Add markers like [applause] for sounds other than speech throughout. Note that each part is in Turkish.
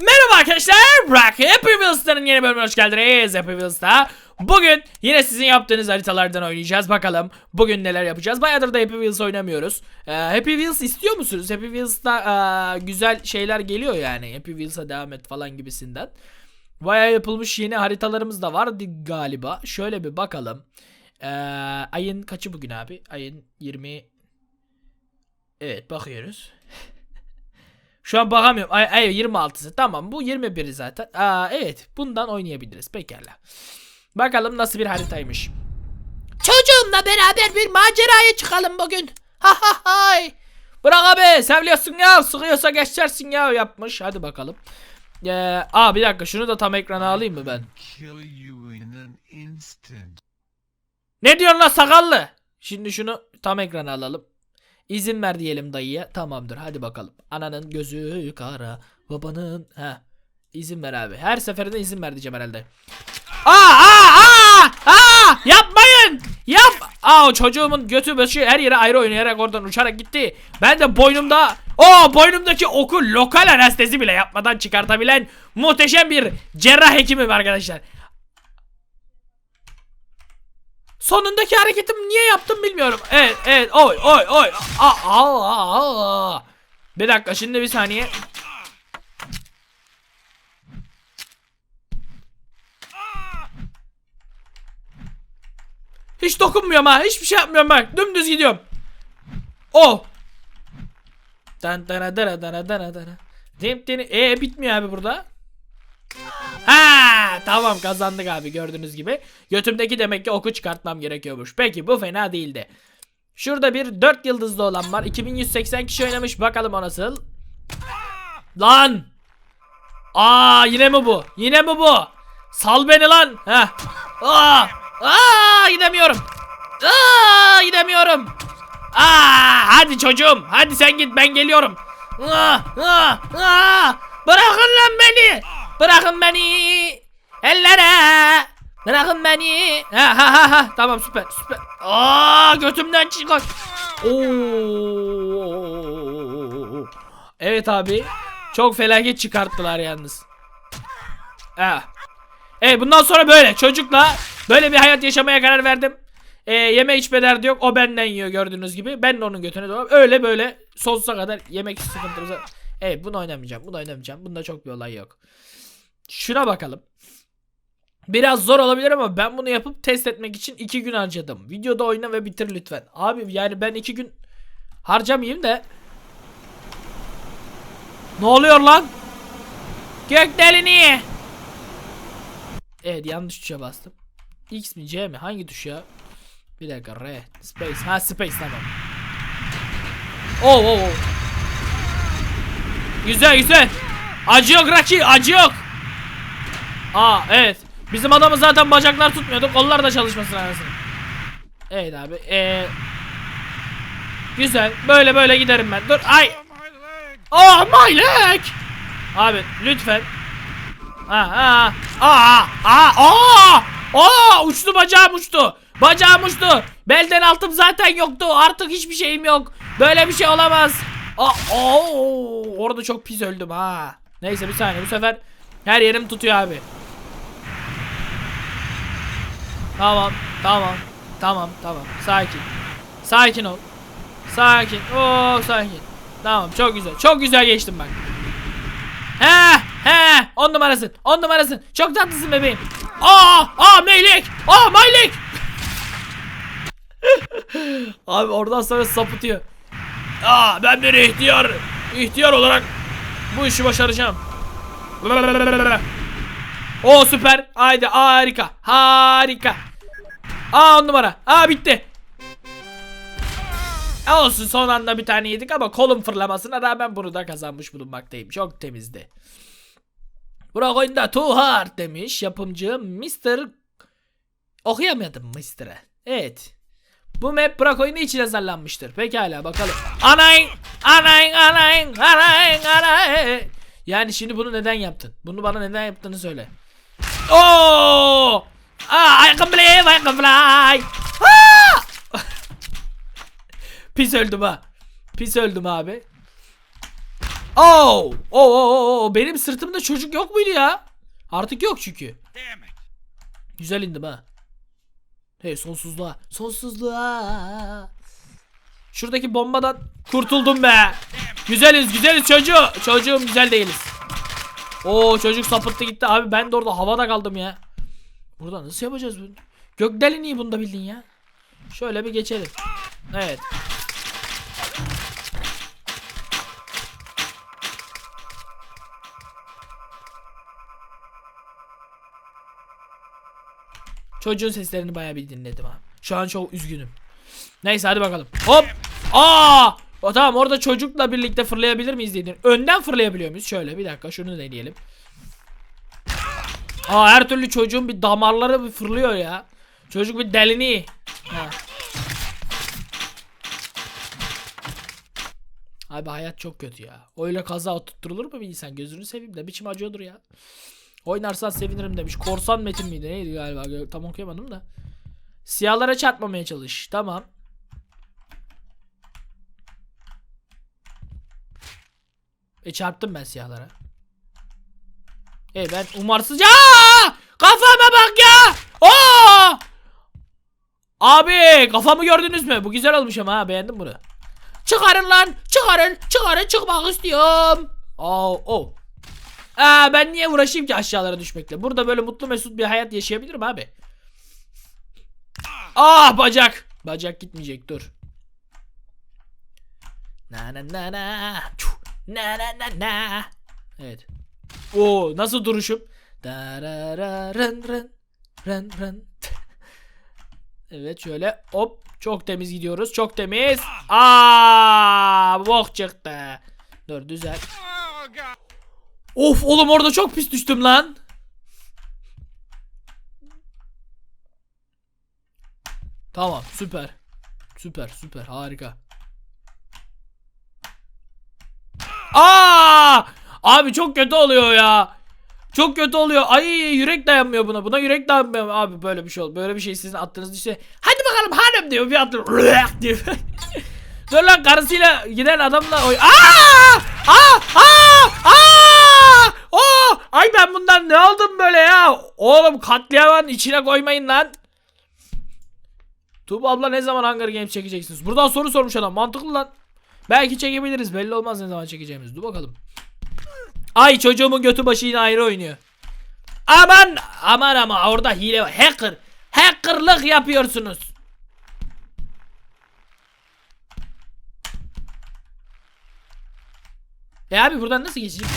Merhaba arkadaşlar, Burak Happy Wheels'ların yeni bölümüne hoş geldiniz Happy Wheels'ta. Bugün yine sizin yaptığınız haritalardan oynayacağız. Bakalım bugün neler yapacağız. Bayağıdır da Happy Wheels oynamıyoruz. Ee, Happy Wheels istiyor musunuz? Happy Wheels'ta ee, güzel şeyler geliyor yani. Happy Wheels'a devam et falan gibisinden. Bayağı yapılmış yeni haritalarımız da var galiba. Şöyle bir bakalım. Ee, ayın kaçı bugün abi? Ayın 20... Evet bakıyoruz. Şu an bakamıyorum. Ay, ay 26'sı. Tamam bu 21'i zaten. Aa, evet bundan oynayabiliriz. Pekala. Bakalım nasıl bir haritaymış. Çocuğumla beraber bir maceraya çıkalım bugün. Ha ha hay. Bırak abi sevliyorsun ya. Sıkıyorsa geçersin ya yapmış. Hadi bakalım. Ee, aa bir dakika şunu da tam ekrana alayım mı ben? Ne diyorsun lan sakallı? Şimdi şunu tam ekrana alalım. İzin ver diyelim dayıya. Tamamdır hadi bakalım. Ananın gözü kara. Babanın. ha İzin ver abi. Her seferinde izin ver diyeceğim herhalde. Aa aa aa aa yapmayın. Yap. Aa çocuğumun götü başı her yere ayrı oynayarak oradan uçarak gitti. Ben de boynumda o boynumdaki oku lokal anestezi bile yapmadan çıkartabilen muhteşem bir cerrah hekimim arkadaşlar. Sonundaki hareketim niye yaptım bilmiyorum. Evet evet oy oy oy. Aa, aa, aa. Bir dakika şimdi bir saniye. Hiç dokunmuyorum ha. Hiçbir şey yapmıyorum bak. Dümdüz gidiyorum. Oh. Dan dana dana dana dana dana. Dim dini. E bitmiyor abi burada. Ha tamam kazandık abi gördüğünüz gibi. Götümdeki demek ki oku çıkartmam gerekiyormuş. Peki bu fena değildi. Şurada bir 4 yıldızlı olan var. 2180 kişi oynamış. Bakalım o nasıl. Lan. Aa yine mi bu? Yine mi bu? Sal beni lan. Heh. Aa. Aa gidemiyorum. Aa gidemiyorum. Aa hadi çocuğum. Hadi sen git ben geliyorum. Aa, aa, aa. Bırakın lan beni. Bırakın beni. Ellere. Bırakın beni. Ha ha ha ha. Tamam süper süper. Aa götümden çıkar. Oo. Evet abi. Çok felaket çıkarttılar yalnız. Ha. Evet bundan sonra böyle çocukla böyle bir hayat yaşamaya karar verdim. Ee, yeme içme derdi yok. O benden yiyor gördüğünüz gibi. Ben de onun götüne doğru. Öyle böyle sonsuza kadar yemek sıkıntımıza. Evet bunu oynamayacağım. Bunu oynamayacağım. Bunda çok bir olay yok. Şuna bakalım. Biraz zor olabilir ama ben bunu yapıp test etmek için 2 gün harcadım. Videoda oyna ve bitir lütfen. Abi yani ben 2 gün harcamayayım da. Ne oluyor lan? Gökdelini. Evet yanlış tuşa bastım. X mi C mi? Hangi tuş ya? Bir dakika R. Space. Ha space tamam. Oh oh oh. Güzel güzel. Acı yok Raki acı yok. Aa evet. Bizim adamı zaten bacaklar tutmuyordu. Kollar da çalışmasın arasını. Evet abi. Ee, güzel. Böyle böyle giderim ben. Dur. Ay. Oh, my leg! Abi lütfen. Ha ha. Aa aa aa. Aa uçtu bacağım uçtu. Bacağım uçtu. Belden altım zaten yoktu. Artık hiçbir şeyim yok. Böyle bir şey olamaz. Aa, oo, orada çok pis öldüm ha. Neyse bir saniye bu sefer her yerim tutuyor abi. Tamam, tamam, tamam, tamam. Sakin. Sakin ol. Sakin. Oo, sakin. Tamam, çok güzel. Çok güzel geçtim bak. He, he. On numarasın. On numarasın. Çok tatlısın bebeğim. Aa, aa meylik. Aa meylik. [laughs] Abi oradan sonra sapıtıyor. Aa ben bir ihtiyar. ihtiyar olarak bu işi başaracağım. [laughs] O süper. Haydi harika. Harika. Aa on numara. Aa bitti. Olsun son anda bir tane yedik ama kolum fırlamasına rağmen bunu da kazanmış bulunmaktayım. Çok temizdi. Burak oyunda too hard demiş yapımcı Mr. Okuyamadım Mr. Evet. Bu map Burak oyunu için hazırlanmıştır. Pekala bakalım. Anayın, anayın, anayın, anayın, anayın. Yani şimdi bunu neden yaptın? Bunu bana neden yaptığını söyle. Oo! Ah, I can believe I can fly. Ah! Pis öldüm ha. Pis öldüm abi. Oo! Oo, oo, oo, benim sırtımda çocuk yok muydu ya? Artık yok çünkü. Güzel indim ha. Hey sonsuzluğa. Sonsuzluğa. Şuradaki bombadan kurtuldum be. Güzeliz güzeliz çocuğu. Çocuğum güzel değiliz. Oo çocuk sapıttı gitti abi ben de orada havada kaldım ya. Burada nasıl yapacağız bunu? Gökdelen iyi bunu da bildin ya. Şöyle bir geçelim. Evet. Çocuğun seslerini bayağı bir dinledim ha. Şu an çok üzgünüm. Neyse hadi bakalım. Hop. Aa! O, tamam orada çocukla birlikte fırlayabilir miyiz dedin. Önden fırlayabiliyor muyuz? Şöyle bir dakika şunu deneyelim. Aa her türlü çocuğun bir damarları bir fırlıyor ya. Çocuk bir delini. Ha. Abi hayat çok kötü ya. Öyle kaza tutturulur mu bir insan? Gözünü seveyim de biçim acıyordur ya. Oynarsan sevinirim demiş. Korsan metin miydi neydi galiba tam okuyamadım da. Siyahlara çarpmamaya çalış. Tamam. E çarptım ben siyahlara. E ben umarsızca Aa! Kafama bak ya! Aa! Abi kafamı gördünüz mü? Bu güzel olmuş ama ha beğendim bunu. Çıkarın lan çıkarın çıkarın çıkmak istiyorum. Aa, oh. Aa, ben niye uğraşayım ki aşağılara düşmekle? Burada böyle mutlu mesut bir hayat yaşayabilirim abi. Ah bacak. Bacak gitmeyecek dur. Na na na na. Na na na na. Evet. Oo nasıl duruşum? [laughs] Evet şöyle hop çok temiz gidiyoruz. Çok temiz. Aa bok çıktı. Dur düzel. Of oğlum orada çok pis düştüm lan. Tamam süper. Süper süper harika. Aa! Abi çok kötü oluyor ya. Çok kötü oluyor. Ay yürek dayanmıyor buna. Buna yürek dayanmıyor. Abi böyle bir şey oldu. Böyle bir şey sizin attığınız düşse. Hadi bakalım hanım diyor. Bir attı. diyor. [laughs] Dur lan karısıyla giden adamla oy. Aa! Aa! Aa! Aa! Oo! Ay ben bundan ne aldım böyle ya? Oğlum katliamın içine koymayın lan. Tuğba abla ne zaman Hunger Games çekeceksiniz? Buradan soru sormuş adam. Mantıklı lan. Belki çekebiliriz. Belli olmaz ne zaman çekeceğimiz. Dur bakalım. Ay çocuğumun götü başı yine ayrı oynuyor. Aman aman ama orada hile var. Hacker. Hackerlık yapıyorsunuz. E abi buradan nasıl geçeceğim?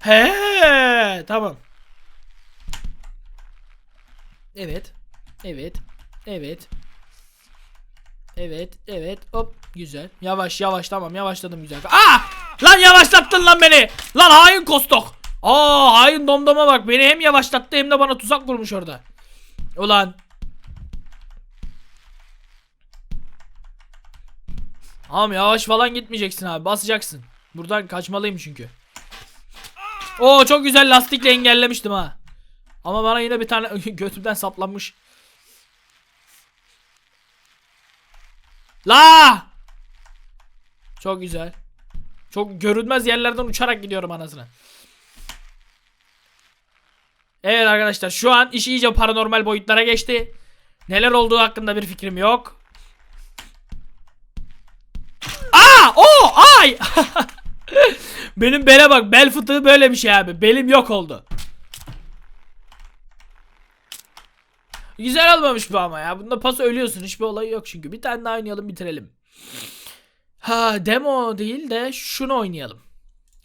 He tamam. Evet. Evet. Evet. Evet, evet. Hop, güzel. Yavaş, yavaş tamam. Yavaşladım güzel. Aa! Lan yavaşlattın lan beni. Lan hain kostok. Aa, hain domdoma bak. Beni hem yavaşlattı hem de bana tuzak kurmuş orada. Ulan. Tamam yavaş falan gitmeyeceksin abi. Basacaksın. Buradan kaçmalıyım çünkü. Oo çok güzel lastikle engellemiştim ha. Ama bana yine bir tane [laughs] götümden saplanmış. La! Çok güzel. Çok görünmez yerlerden uçarak gidiyorum anasını. Evet arkadaşlar şu an iş iyice paranormal boyutlara geçti. Neler olduğu hakkında bir fikrim yok. Aa! O! Ay! [laughs] Benim bele bak bel fıtığı böyle bir şey abi. Belim yok oldu. Güzel olmamış bu ama ya. Bunda pas ölüyorsun. Hiçbir olayı yok çünkü. Bir tane daha oynayalım bitirelim. Ha demo değil de şunu oynayalım.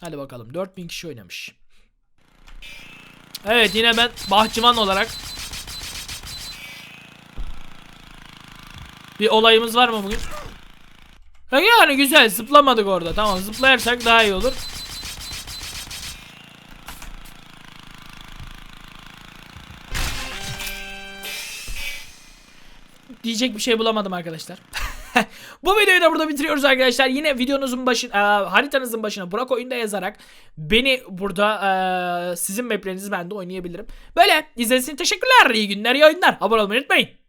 Hadi bakalım. 4000 kişi oynamış. Evet yine ben bahçıvan olarak bir olayımız var mı bugün? Yani güzel zıplamadık orada. Tamam zıplayarsak daha iyi olur. Diyecek bir şey bulamadım arkadaşlar. [laughs] Bu videoyu da burada bitiriyoruz arkadaşlar. Yine videonuzun başına, e, haritanızın başına Burak oyunda yazarak beni burada e, sizin maplerinizi ben de oynayabilirim. Böyle izlediğiniz için teşekkürler. İyi günler, iyi oyunlar. Abone olmayı unutmayın.